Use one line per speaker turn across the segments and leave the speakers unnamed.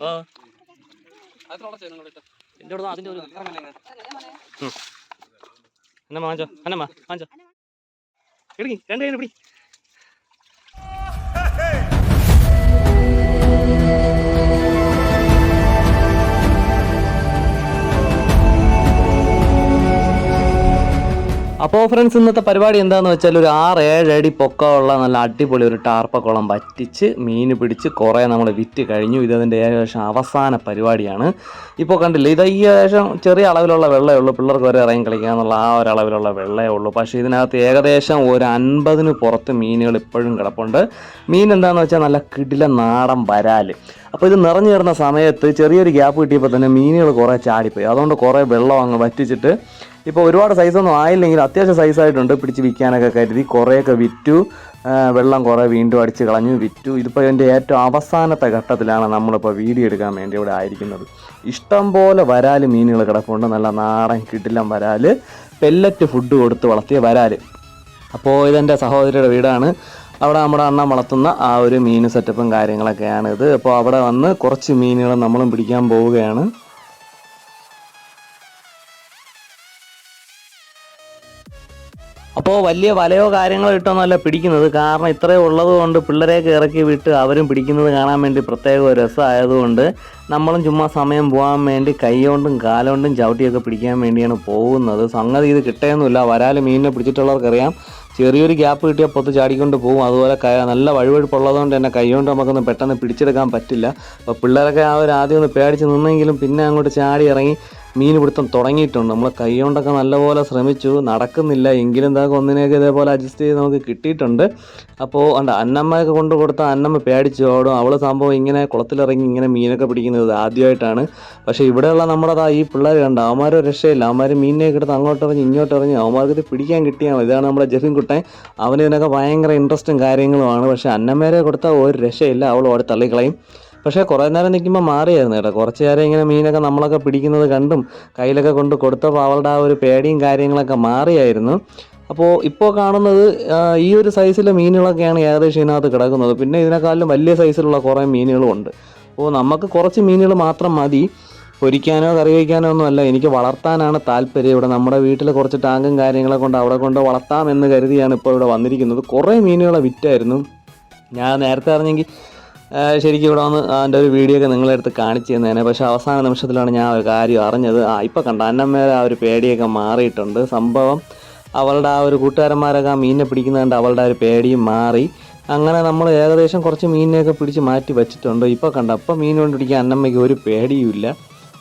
മാഞ്ചോ
അന്നമ്മ അവിടെ ഒരു എന്നമ്മ വാങ്ങിച്ചോ എന്നമ്മ വാങ്ങിച്ചോ എടുക്കി രണ്ട് കൈ പിടി. അപ്പോൾ ഫ്രണ്ട്സ് ഇന്നത്തെ പരിപാടി എന്താണെന്ന് വെച്ചാൽ ഒരു ആറ് ഏഴ് അടി പൊക്കമുള്ള നല്ല അടിപൊളി ഒരു ടാർപ്പക്കുളം വറ്റിച്ച് മീൻ പിടിച്ച് കുറേ നമ്മൾ വിറ്റ് കഴിഞ്ഞു. ഇതതിന്റെ ഏകദേശം അവസാന പരിപാടിയാണ്. ഇപ്പോൾ കണ്ടില്ലേ ഇത് ഏകദേശം ചെറിയ അളവിലുള്ള വെള്ളമേ ഉള്ളൂ. പിള്ളേർക്ക് വരെ ഇറങ്ങി കളിക്കുക എന്നുള്ള ആ ഒരു അളവിലുള്ള വെള്ളമേ ഉള്ളൂ. പക്ഷേ ഇതിനകത്ത് ഏകദേശം ഒരു അൻപതിന് പുറത്ത് മീനുകൾ ഇപ്പോഴും കിടപ്പുണ്ട്. മീൻ എന്താണെന്ന് വെച്ചാൽ നല്ല കിടില നാടൻ വരാൽ അപ്പോൾ ഇത് നിറഞ്ഞു കിടന്ന സമയത്ത് ചെറിയൊരു ഗ്യാപ്പ് കിട്ടിയപ്പോൾ തന്നെ മീനുകൾ കുറേ ചാടിപ്പോയി. അതുകൊണ്ട് കുറേ വെള്ളം അങ്ങ് വറ്റിച്ചിട്ട് ഇപ്പോൾ ഒരുപാട് സൈസൊന്നും ആയില്ലെങ്കിൽ അത്യാവശ്യം സൈസായിട്ടുണ്ട് പിടിച്ച് വിൽക്കാനൊക്കെ കരുതി കുറേയൊക്കെ വിറ്റു. വെള്ളം കുറേ വീണ്ടും അടിച്ച് കളഞ്ഞു വിറ്റു. ഇതിപ്പോൾ എന്റെ ഏറ്റവും അവസാനത്തെ ഘട്ടത്തിലാണ് നമ്മളിപ്പോൾ വീഡിയോ എടുക്കാൻ വേണ്ടി ഇവിടെ ആയിരിക്കുന്നത്. ഇഷ്ടം പോലെ വരാൽ മീനുകൾ കിടപ്പുണ്ട്. നല്ല നാടൻ കിടിലം വരാൽ പെല്ലറ്റ് ഫുഡ് കൊടുത്ത് വളർത്തിയ വരാൽ അപ്പോൾ ഇതെന്റെ സഹോദരിയുടെ വീടാണ്. അവിടെ നമ്മുടെ അണ്ണൻ വളർത്തുന്ന ആ ഒരു മീൻ സെറ്റപ്പും കാര്യങ്ങളൊക്കെയാണ് ഇത്. അപ്പോൾ അവിടെ വന്ന് കുറച്ച് മീനുകൾ നമ്മളും പിടിക്കാൻ പോവുകയാണ്. അപ്പോൾ വലിയ വലയോ കാര്യങ്ങളോ ഇട്ടൊന്നുമല്ല പിടിക്കുന്നത്. കാരണം ഇത്രയും ഉള്ളത് കൊണ്ട് പിള്ളേരെയൊക്കെ ഇറക്കി വിട്ട് അവരും പിടിക്കുന്നത് കാണാൻ വേണ്ടി പ്രത്യേക ഒരു രസമായതുകൊണ്ട് നമ്മളും ചുമ്മാ സമയം പോകാൻ വേണ്ടി കൈകൊണ്ടും കാലുകൊണ്ടും ചവിട്ടിയൊക്കെ പിടിക്കാൻ വേണ്ടിയാണ് പോകുന്നത്. സംഗതി ഇത് കിട്ടേന്നുമില്ല വരാൽ മീനിനെ പിടിച്ചിട്ടുള്ളവർക്കറിയാം. ചെറിയൊരു ഗ്യാപ്പ് കിട്ടിയാൽ പൊത്ത് ചാടിക്കൊണ്ട് പോകും. അതുപോലെ കൈ നല്ല വഴുവഴുപ്പുള്ളതുകൊണ്ട് തന്നെ കൈ കൊണ്ട് നമുക്കൊന്നും പെട്ടെന്ന് പിടിച്ചെടുക്കാൻ പറ്റില്ല. അപ്പോൾ പിള്ളേരൊക്കെ ആ ഒരു ആദ്യം ഒന്ന് പേടിച്ച് നിന്നെങ്കിലും പിന്നെ അങ്ങോട്ട് ചാടി ഇറങ്ങി മീൻ പിടുത്തം തുടങ്ങിയിട്ടുണ്ട്. നമ്മൾ കൈ കൊണ്ടൊക്കെ നല്ലപോലെ ശ്രമിച്ചു. നടക്കുന്നില്ല. എങ്കിലും എന്താ ഒന്നിനെയൊക്കെ ഇതേപോലെ അഡ്ജസ്റ്റ് ചെയ്ത് നമുക്ക് കിട്ടിയിട്ടുണ്ട്. അപ്പോൾ അണ്ട അന്നമ്മയൊക്കെ കൊണ്ട് കൊടുത്ത അന്നമ്മ പേടിച്ചു. ഓടും അവൾ സംഭവം ഇങ്ങനെ കുളത്തിലിറങ്ങി ഇങ്ങനെ മീനൊക്കെ പിടിക്കുന്നത് ആദ്യമായിട്ടാണ്. പക്ഷേ ഇവിടെയുള്ള നമ്മുടെ ഈ പിള്ളേർ കണ്ട അവന്മാർ രക്ഷയില്ല. അവന്മാർ മീനിനെയൊക്കെ എടുത്ത് അങ്ങോട്ട് ഇറങ്ങി ഇങ്ങോട്ട് ഇറങ്ങി അവന്മാർക്ക് ഇത് പിടിക്കാൻ കിട്ടിയാൽ മതി. ഇതാണ് നമ്മുടെ ജെഫിൻ കുട്ടൻ. അവന് ഇതിനൊക്കെ ഭയങ്കര ഇൻട്രസ്റ്റും കാര്യങ്ങളുമാണ്. പക്ഷേ അന്നമ്മേരെ കൊടുത്താൽ ഒരു രക്ഷയില്ല. അവൾ ഓടി തള്ളിക്കളയും. പക്ഷേ കുറേ നേരം നിൽക്കുമ്പോൾ മാറിയായിരുന്നു കേട്ടോ. കുറച്ച് നേരം ഇങ്ങനെ മീനൊക്കെ നമ്മളൊക്കെ പിടിക്കുന്നത് കണ്ടും കയ്യിലൊക്കെ കൊണ്ട് കൊടുത്തപ്പോൾ അവളുടെ ആ ഒരു പേടിയും കാര്യങ്ങളൊക്കെ മാറിയായിരുന്നു. അപ്പോൾ ഇപ്പോൾ കാണുന്നത് ഈ ഒരു സൈസിലെ മീനുകളൊക്കെയാണ് ഏകദേശം ഇതിനകത്ത് കിടക്കുന്നത്. പിന്നെ ഇതിനേക്കാളും വലിയ സൈസിലുള്ള കുറേ മീനുകളും ഉണ്ട്. അപ്പോൾ നമുക്ക് കുറച്ച് മീനുകൾ മാത്രം മതി. പൊരിക്കാനോ കറി വയ്ക്കാനോ ഒന്നും അല്ല. എനിക്ക് വളർത്താനാണ് താല്പര്യം. ഇവിടെ നമ്മുടെ വീട്ടിൽ കുറച്ച് ടാങ്കും കാര്യങ്ങളെ കൊണ്ട് അവിടെ കൊണ്ട് വളർത്താമെന്ന് കരുതിയാണ് ഇപ്പോൾ ഇവിടെ വന്നിരിക്കുന്നത്. കുറേ മീനുകളെ വിറ്റായിരുന്നു. ഞാൻ നേരത്തെ അറിഞ്ഞെങ്കിൽ ശരിക്കും ഇവിടെ വന്ന് അതിന്റെ ഒരു വീഡിയോ ഒക്കെ നിങ്ങളെടുത്ത് കാണിച്ചു തന്നേനെ പക്ഷേ അവസാന നിമിഷത്തിലാണ് ഞാൻ ഒരു കാര്യം അറിഞ്ഞത്. ആ ഇപ്പം കണ്ട അന്നമ്മേരെ ആ ഒരു പേടിയൊക്കെ മാറിയിട്ടുണ്ട്. സംഭവം അവളുടെ ആ ഒരു കൂട്ടുകാരന്മാരൊക്കെ ആ മീനിനെ പിടിക്കുന്നതുകൊണ്ട് അവളുടെ ഒരു പേടിയും മാറി. അങ്ങനെ നമ്മൾ ഏകദേശം കുറച്ച് മീനിനെയൊക്കെ പിടിച്ച് മാറ്റി വെച്ചിട്ടുണ്ട്. ഇപ്പോൾ കണ്ട അപ്പം മീൻ കൊണ്ട് പിടിക്കാൻ അന്നമ്മയ്ക്ക് ഒരു പേടിയുമില്ല.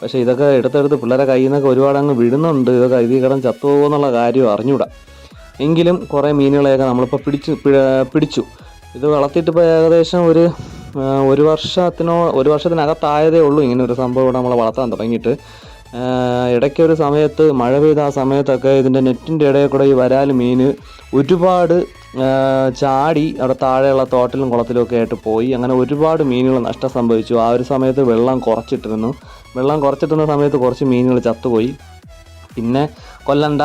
പക്ഷേ ഇതൊക്കെ എടുത്തെടുത്ത് പിള്ളേരെ കയ്യിൽ നിന്നൊക്കെ ഒരുപാട് അങ്ങ് വിടുന്നുണ്ട്. ഇതൊക്കെ ഇതിൽ കിടന്ന് ചത്തുപോകുന്നുള്ള കാര്യം അറിഞ്ഞൂടാ. എങ്കിലും കുറേ മീനുകളെയൊക്കെ നമ്മളിപ്പോൾ പിടിച്ച് പിടിച്ചു. ഇത് വളർത്തിയിട്ടിപ്പോൾ ഏകദേശം ഒരു ഒരു വർഷത്തിനോ ഒരു വർഷത്തിനകത്തായതേ ഉള്ളൂ ഇങ്ങനെ ഒരു സംഭവം ഇവിടെ നമ്മൾ വളർത്താൻ തുടങ്ങിയിട്ട്. ഇടയ്ക്ക് ഒരു സമയത്ത് മഴ പെയ്ത ആ സമയത്തൊക്കെ ഇതിന്റെ നെറ്റിന്റെ ഇടയിൽ കൂടെ ഈ വരാൽ മീൻ ഒരുപാട് ചാടി അവിടെ താഴെയുള്ള തോട്ടിലും കുളത്തിലും ഒക്കെ ആയിട്ട് പോയി. അങ്ങനെ ഒരുപാട് മീനുകൾ നഷ്ടം സംഭവിച്ചു. ആ ഒരു സമയത്ത് വെള്ളം കുറച്ചിട്ടിരുന്നു. വെള്ളം കുറച്ചിട്ടുന്ന സമയത്ത് കുറച്ച് മീനുകൾ ചത്തുപോയി. പിന്നെ കൊല്ലണ്ട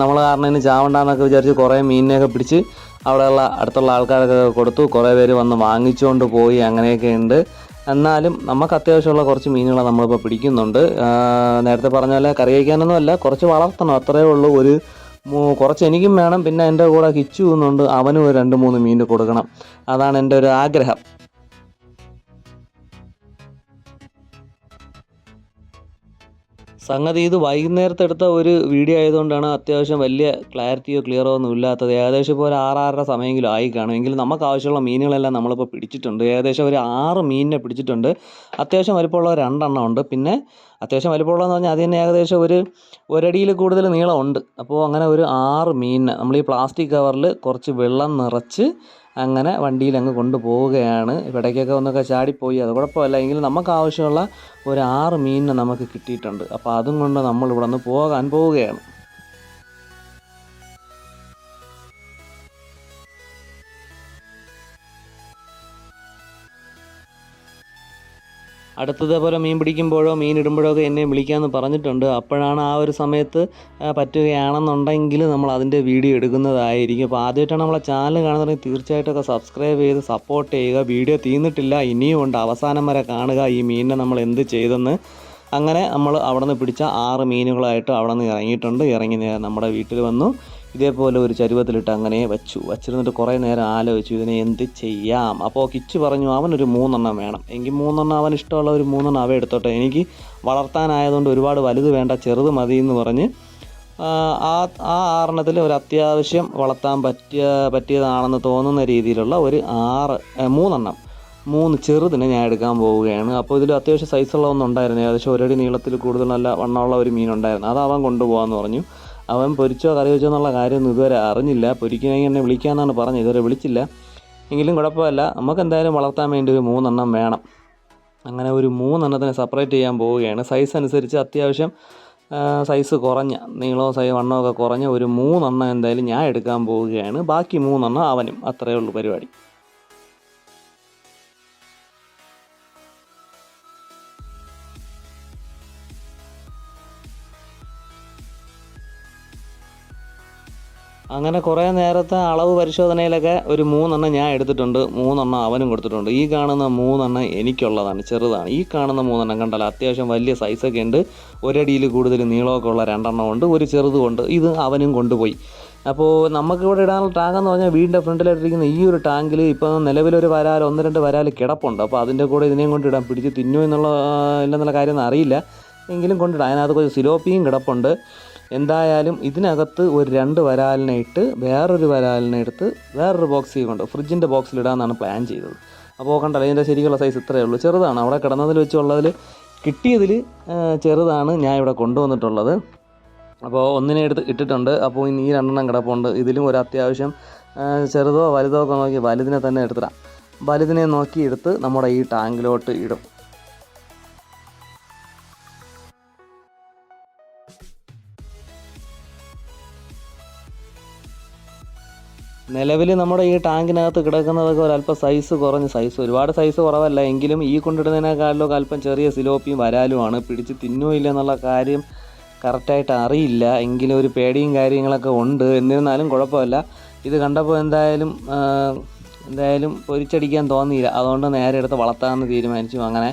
നമ്മൾ കാരണം ഇനി ചാവണ്ട എന്നൊക്കെ വിചാരിച്ച് കുറേ മീനിനെയൊക്കെ പിടിച്ച് അവിടെയുള്ള അടുത്തുള്ള ആൾക്കാരൊക്കെ കൊടുത്തു. കുറേ പേര് വന്ന് വാങ്ങിച്ചുകൊണ്ട് പോയി അങ്ങനെയൊക്കെ ഉണ്ട്. എന്നാലും നമുക്ക് അത്യാവശ്യമുള്ള കുറച്ച് മീനുകളെ നമ്മളിപ്പോൾ പിടിക്കുന്നുണ്ട്. നേരത്തെ പറഞ്ഞ പോലെ കറി കഴിക്കാനൊന്നും അല്ല കുറച്ച് വളർത്തണം. അത്രയേ ഉള്ളൂ. ഒരു കുറച്ച് എനിക്കും വേണം. പിന്നെ എന്റെ കൂടെ കിച്ചു എന്നുണ്ട്. അവനും ഒരു രണ്ട് മൂന്ന് മീൻ കൊടുക്കണം. അതാണ് എന്റെ ഒരു ആഗ്രഹം. സംഗതി ഇത് വൈകുന്നേരത്തെ എടുത്ത ഒരു വീഡിയോ ആയതുകൊണ്ടാണ് അത്യാവശ്യം വലിയ ക്ലാരിറ്റിയോ ക്ലിയറോ ഒന്നും ഇല്ലാത്തത്. ഏകദേശം ഇപ്പോൾ ഒരു ആറാറര സമയമെങ്കിലും ആയി കാണും. എങ്കിലും നമുക്ക് ആവശ്യമുള്ള മീനുകളെല്ലാം നമ്മളിപ്പോൾ പിടിച്ചിട്ടുണ്ട്. ഏകദേശം ഒരു ആറ് മീനിനെ പിടിച്ചിട്ടുണ്ട്. അത്യാവശ്യം വലിപ്പമുള്ള രണ്ടെണ്ണം ഉണ്ട്. പിന്നെ അത്യാവശ്യം വലിപ്പമുള്ളതെന്ന് പറഞ്ഞാൽ അതിന് ഏകദേശം ഒരു ഒരടിയിൽ കൂടുതൽ നീളമുണ്ട് അപ്പോൾ അങ്ങനെ ഒരു ആറ് മീനിനെ നമ്മൾ ഈ പ്ലാസ്റ്റിക് കവറിൽ കുറച്ച് വെള്ളം നിറച്ച് അങ്ങനെ വണ്ടിയിൽ അങ്ങ് കൊണ്ടുപോവുകയാണ്. ഇടയ്ക്കൊക്കെ ഒന്നൊക്കെ ചാടിപ്പോയി. അത് കുഴപ്പമില്ല. എങ്കിലും നമുക്ക് ആവശ്യമുള്ള ഒരു ആറ് മീനിനെ നമുക്ക് കിട്ടിയിട്ടുണ്ട്. അപ്പോൾ അതും കൊണ്ട് നമ്മൾ ഇവിടെ നിന്ന് പോകാൻ പോവുകയാണ്. അടുത്തതേപോലെ മീൻ പിടിക്കുമ്പോഴോ മീൻ ഇടുമ്പോഴോ ഒക്കെ എന്നെ വിളിക്കാമെന്ന് പറഞ്ഞിട്ടുണ്ട്. അപ്പോഴാണ് ആ ഒരു സമയത്ത് പറ്റുകയാണെന്നുണ്ടെങ്കിൽ നമ്മൾ അതിന്റെ വീഡിയോ എടുക്കുന്നതായിരിക്കും. അപ്പോൾ ആദ്യമായിട്ടാണ് നമ്മളെ ചാനൽ കാണുന്നുണ്ടെങ്കിൽ തീർച്ചയായിട്ടും സബ്സ്ക്രൈബ് ചെയ്ത് സപ്പോർട്ട് ചെയ്യുക. വീഡിയോ തീർന്നിട്ടില്ല ഇനിയും ഉണ്ട്. അവസാനം വരെ കാണുക ഈ മീനിനെ നമ്മൾ എന്ത് ചെയ്തെന്ന്. അങ്ങനെ നമ്മൾ അവിടെ നിന്ന് പിടിച്ച ആറ് മീനുകളായിട്ട് അവിടെ നിന്ന് ഇറങ്ങിയിട്ടുണ്ട്. ഇറങ്ങി നമ്മുടെ വീട്ടിൽ വന്നു. ഇതേപോലെ ഒരു ചരുവത്തിലിട്ട് അങ്ങനെ വെച്ചു. വെച്ചിരുന്നിട്ട് കുറേ നേരം ആലോചിച്ചു ഇതിനെ എന്ത് ചെയ്യാം? അപ്പോൾ കിച്ചു പറഞ്ഞു അവനൊരു മൂന്നെണ്ണം വേണം. എങ്കിൽ മൂന്നെണ്ണം അവൻ ഇഷ്ടമുള്ള ഒരു മൂന്നെണ്ണം അവ എടുത്തോട്ടെ. എനിക്ക് വളർത്താനായതുകൊണ്ട് ഒരുപാട് വലുത് വേണ്ട ചെറുത് മതി എന്ന് പറഞ്ഞ് ആ ആ ആറെണ്ണത്തിൽ ഒരു അത്യാവശ്യം വളർത്താൻ പറ്റിയ പറ്റിയതാണെന്ന് തോന്നുന്ന രീതിയിലുള്ള ഒരു ആറ് മൂന്നെണ്ണം. മൂന്ന് ചെറുതിനെ ഞാൻ എടുക്കാൻ പോവുകയാണ്. അപ്പോൾ ഇതിൽ അത്യാവശ്യം സൈസുള്ള ഒന്നുണ്ടായിരുന്നു. ഏകദേശം ഒരടി നീളത്തിൽ കൂടുതൽ നല്ല വണ്ണമുള്ള ഒരു മീനുണ്ടായിരുന്നു. അത് അവൻ കൊണ്ടുപോകാമെന്ന് പറഞ്ഞു. അവൻ പൊരിച്ചോ കറി വെച്ചോ എന്നുള്ള കാര്യമൊന്നും ഇതുവരെ അറിഞ്ഞില്ല. പൊരിക്കണമെങ്കിൽ എന്നെ വിളിക്കാമെന്നാണ് പറഞ്ഞത്. ഇതുവരെ വിളിച്ചില്ല. എങ്കിലും കുഴപ്പമില്ല. നമുക്ക് എന്തായാലും വളർത്താൻ വേണ്ടി ഒരു മൂന്നെണ്ണം വേണം. അങ്ങനെ ഒരു മൂന്നെണ്ണത്തിനെ സെപ്പറേറ്റ് ചെയ്യാൻ പോവുകയാണ്. സൈസ് അനുസരിച്ച് അത്യാവശ്യം സൈസ് കുറഞ്ഞ നീളവും സൈ വണ്ണമൊക്കെ കുറഞ്ഞ ഒരു മൂന്നെണ്ണം എന്തായാലും ഞാൻ എടുക്കാൻ പോവുകയാണ്. ബാക്കി മൂന്നെണ്ണം അവനും. അത്രയേ ഉള്ളൂ പരിപാടി. അങ്ങനെ കുറേ നേരത്തെ അളവ് പരിശോധനയിലൊക്കെ ഒരു മൂന്നെണ്ണം ഞാൻ എടുത്തിട്ടുണ്ട്. മൂന്നെണ്ണം അവനും കൊടുത്തിട്ടുണ്ട്. ഈ കാണുന്ന മൂന്നെണ്ണം എനിക്കുള്ളതാണ് ചെറുതാണ്. ഈ കാണുന്ന മൂന്നെണ്ണം കണ്ടാൽ അത്യാവശ്യം വലിയ സൈസൊക്കെ ഉണ്ട്. ഒരടിയിൽ കൂടുതൽ നീളമൊക്കെ ഉള്ള രണ്ടെണ്ണം ഉണ്ട് ഒരു ചെറുതുകൊണ്ട് ഇത് അവനും കൊണ്ടുപോയി. അപ്പോൾ നമുക്കിവിടെ ഇടാനുള്ള ടാങ്ക് എന്ന് പറഞ്ഞാൽ വീടിന്റെ ഫ്രണ്ടിലായിട്ടിരിക്കുന്ന ഈ ഒരു ടാങ്കിൽ ഇപ്പോൾ നിലവിലൊരു വരാൽ ഒന്ന് രണ്ട് വരാൽ കിടപ്പുണ്ട്. അപ്പോൾ അതിന്റെ കൂടെ ഇതിനെയും കൊണ്ടിടാം പിടിച്ച് തിന്നു എന്നുള്ള ഇല്ലെന്നുള്ള കാര്യമൊന്നും അറിയില്ല. എങ്കിലും കൊണ്ടിടാം. അതിനകത്ത് കുറച്ച് സിലോപ്പിയും കിടപ്പുണ്ട്. എന്തായാലും ഇതിനകത്ത് ഒരു രണ്ട് വരാലിനെ ഇട്ട് വേറൊരു വരാലിനെ എടുത്ത് വേറൊരു ബോക്സിൽ കൊണ്ട് ഫ്രിഡ്ജിന്റെ ബോക്സിലിടാമെന്നാണ് പ്ലാൻ ചെയ്തത്. അപ്പോൾ കണ്ടല്ലോ ഇതിന്റെ ശരിക്കുള്ള സൈസ് ഇത്രയേ ഉള്ളൂ. ചെറുതാണ്. അവിടെ കിടന്നതിൽ വെച്ചുള്ളതിൽ കിട്ടിയതിൽ ചെറുതാണ് ഞാൻ ഇവിടെ കൊണ്ടുവന്നിട്ടുള്ളത്. അപ്പോൾ ഒന്നിനെ എടുത്ത് ഇട്ടിട്ടുണ്ട്. അപ്പോൾ ഇനി ഈ രണ്ടെണ്ണം കിടപ്പുണ്ട്. ഇതിലും ഒരു അത്യാവശ്യം ചെറുതോ വലുതോ ഒക്കെ നോക്കി വലുതിനെ തന്നെ എടുത്തിടാം. വലുതിനെ നോക്കി എടുത്ത് നമ്മുടെ ഈ ടാങ്കിലോട്ട് ഇടും. നിലവിൽ നമ്മുടെ ഈ ടാങ്കിനകത്ത് കിടക്കുന്നതൊക്കെ ഒരല്പം സൈസ് കുറഞ്ഞ സൈസ് ഒരുപാട് സൈസ് കുറവല്ല. എങ്കിലും ഈ കൊണ്ടിടുന്നതിനേക്കാളിലൊക്കെ അല്പം ചെറിയ സിലോപ്പിയും വരാലുമാണ്. പിടിച്ച് തിന്നോ ഇല്ല എന്നുള്ള കാര്യം കറക്റ്റായിട്ട് അറിയില്ല. എങ്കിലും ഒരു പേടിയും കാര്യങ്ങളൊക്കെ ഉണ്ട്. എന്നിരുന്നാലും കുഴപ്പമില്ല. ഇത് കണ്ടപ്പോൾ എന്തായാലും എന്തായാലും പൊരിച്ചടിക്കാൻ തോന്നിയില്ല. അതുകൊണ്ട് നേരെ എടുത്ത് വളർത്താമെന്ന് തീരുമാനിച്ചു. അങ്ങനെ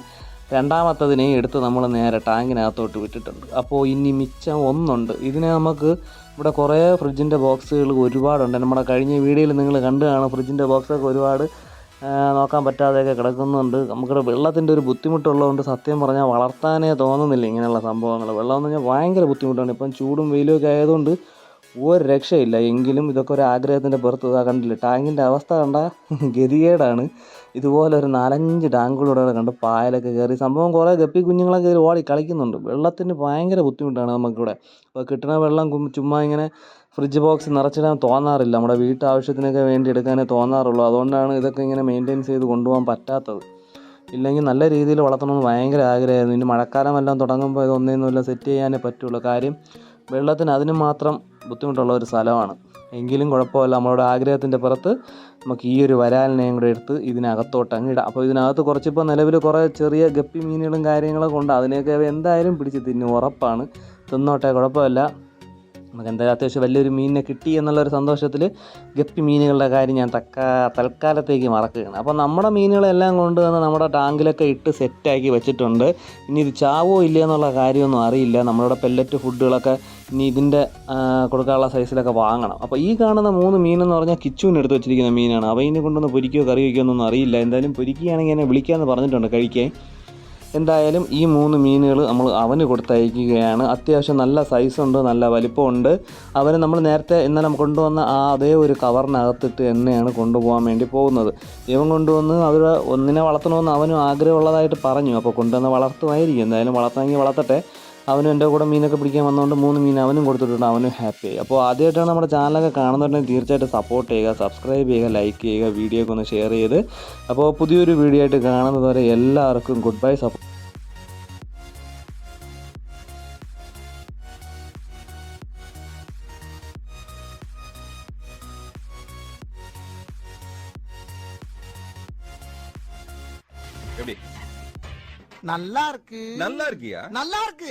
രണ്ടാമത്തതിനെ എടുത്ത് നമ്മൾ നേരെ ടാങ്കിനകത്തോട്ട് വിട്ടിട്ടുണ്ട്. അപ്പോൾ ഇനി മിച്ചം ഒന്നുണ്ട്. ഇതിനെ നമുക്ക് ഇവിടെ കുറേ ഫ്രിഡ്ജിന്റെ ബോക്സുകൾ ഒരുപാടുണ്ട്. നമ്മുടെ കഴിഞ്ഞ വീഡിയോയിൽ നിങ്ങൾ കണ്ടു കാണും ഫ്രിഡ്ജിന്റെ ബോക്സൊക്കെ ഒരുപാട് നോക്കാൻ പറ്റാതെയൊക്കെ കിടക്കുന്നുണ്ട്. നമുക്കിവിടെ വെള്ളത്തിന്റെ ഒരു ബുദ്ധിമുട്ടുള്ളതുകൊണ്ട് സത്യം പറഞ്ഞാൽ വളർത്താനേ തോന്നുന്നില്ല ഇങ്ങനെയുള്ള സംഭവങ്ങൾ. വെള്ളം എന്ന് പറഞ്ഞാൽ ഭയങ്കര ബുദ്ധിമുട്ടാണ്. ഇപ്പം ചൂടും വെയിലും ഒക്കെ ആയതുകൊണ്ട് ഒരു രക്ഷയില്ല. എങ്കിലും ഇതൊക്കെ ഒരു ആഗ്രഹത്തിന്റെ പുറത്ത് ഇതാ കണ്ടില്ല? ടാങ്കിന്റെ അവസ്ഥ കണ്ട ഗതികേടാണ്. ഇതുപോലെ ഒരു നാലഞ്ച് ടാങ്കുകളോടെ കണ്ട് പായലൊക്കെ കയറി. സംഭവം കുറേ ഗപ്പി കുഞ്ഞുങ്ങളൊക്കെ ഇതിൽ ഓടി കളിക്കുന്നുണ്ട്. വെള്ളത്തിന് ഭയങ്കര ബുദ്ധിമുട്ടാണ് നമുക്കിവിടെ. അപ്പോൾ കിട്ടുന്ന വെള്ളം ചുമ്മാ ഇങ്ങനെ ഫ്രിഡ്ജ് ബോക്സ് നിറച്ചിടാൻ തോന്നാറില്ല. നമ്മുടെ വീട്ടാവശ്യത്തിനൊക്കെ വേണ്ടി എടുക്കാനേ തോന്നാറുള്ളൂ. അതുകൊണ്ടാണ് ഇതൊക്കെ ഇങ്ങനെ മെയിന്റെയിൻ ചെയ്ത് കൊണ്ടുപോകാൻ പറ്റാത്തത്. ഇല്ലെങ്കിൽ നല്ല രീതിയിൽ വളർത്തണമെന്ന് ഭയങ്കര ആഗ്രഹമായിരുന്നു. ഇനി മഴക്കാലം എല്ലാം തുടങ്ങുമ്പോൾ ഇതൊന്നേന്നുമില്ല സെറ്റ് ചെയ്യാനേ പറ്റുള്ളൂ. കാര്യം വെള്ളത്തിന് അതിന് മാത്രം ബുദ്ധിമുട്ടുള്ള ഒരു സ്ഥലമാണ്. എങ്കിലും കുഴപ്പമില്ല. നമ്മളുടെ ആഗ്രഹത്തിന്റെ പുറത്ത് നമുക്ക് ഈ ഒരു വരാലിനെയും കൂടെ എടുത്ത് ഇതിനകത്തോട്ട് അങ്ങ് ഇടാം. അപ്പോൾ ഇതിനകത്ത് കുറച്ചിപ്പോൾ നിലവിൽ കുറേ ചെറിയ ഗപ്പി മീനുകളും കാര്യങ്ങളൊക്കെ ഉണ്ട്. അതിനെയൊക്കെ എന്തായാലും പിടിച്ച് തിന്നു. ഉറപ്പാണ്. തിന്നോട്ടെ കുഴപ്പമില്ല. നമുക്ക് എന്തായാലും അത്യാവശ്യം വലിയൊരു മീനിനെ കിട്ടി എന്നുള്ളൊരു സന്തോഷത്തിൽ ഗപ്പി മീനുകളുടെ കാര്യം ഞാൻ തക്കാ തൽക്കാലത്തേക്ക് മറക്കുകയാണ്. അപ്പോൾ നമ്മുടെ മീനുകളെല്ലാം കൊണ്ട് കൊണ്ടുവന്ന് നമ്മുടെ ടാങ്കിലൊക്കെ ഇട്ട് സെറ്റാക്കി വെച്ചിട്ടുണ്ട്. ഇനി ഇത് ചാവോ ഇല്ല എന്നുള്ള കാര്യമൊന്നും അറിയില്ല. നമ്മളുടെ പെല്ലറ്റ് ഫുഡുകളൊക്കെ ഇനി ഇതിന്റെ കൊടുക്കാനുള്ള സൈസിലൊക്കെ വാങ്ങണം. അപ്പോൾ ഈ കാണുന്ന മൂന്ന് മീനെന്ന് പറഞ്ഞാൽ കിച്ചുവിന് എടുത്ത് വെച്ചിരിക്കുന്ന മീനാണ്. ഇതിനെ കൊണ്ടൊന്ന് പൊരിക്കുകയോ കറി വയ്ക്കുകയോ ഒന്നും അറിയില്ല. എന്തായാലും പൊരിക്കുകയാണെങ്കിൽ എന്നെ വിളിക്കാമെന്ന് പറഞ്ഞിട്ടുണ്ട് കഴിക്കാൻ. എന്തായാലും ഈ മൂന്ന് മീനുകൾ നമ്മൾ അവന് കൊടുത്തയക്കുകയാണ്. അത്യാവശ്യം നല്ല സൈസുണ്ട് നല്ല വലിപ്പമുണ്ട്. അവന് നമ്മൾ നേരത്തെ ഇന്നലെ കൊണ്ടുവന്ന ആ അതേ ഒരു കവറിനകത്തിട്ട് തന്നെയാണ് കൊണ്ടുപോകാൻ വേണ്ടി പോകുന്നത്. ഇവൻ കൊണ്ടുവന്ന് അവർ ഒന്നിനെ വളർത്തണമെന്ന് അവനും ആഗ്രഹമുള്ളതായിട്ട് പറഞ്ഞു. അപ്പോൾ കൊണ്ടുവന്ന് വളർത്തുമായിരിക്കും. എന്തായാലും വളർത്തണമെങ്കിൽ വളർത്തട്ടെ. അവനും എൻ്റെ കൂടെ മീനൊക്കെ പിടിക്കാൻ വന്നതുകൊണ്ട് മൂന്ന് മീൻ അവനും കൊടുത്തിട്ടുണ്ട് അവനും ഹാപ്പി ആയി അപ്പോൾ ആദ്യമായിട്ടാണ് നമ്മുടെ ചാനലൊക്കെ കാണുന്നുണ്ടെങ്കിൽ തീർച്ചയായിട്ടും സപ്പോർട്ട് ചെയ്യുക സബ്സ്ക്രൈബ് ചെയ്യുക ലൈക്ക് ചെയ്യുക വീഡിയോ ഒക്കെ ഒന്ന് ഷെയർ ചെയ്ത് അപ്പോൾ പുതിയൊരു വീഡിയോ ആയിട്ട് കാണുന്നത് വരെ എല്ലാവർക്കും ഗുഡ് ബൈ സപ്പോർട്ട്
எப்படி
நல்லா இருக்கு
நல்லா இருக்கியா
நல்லா இருக்கு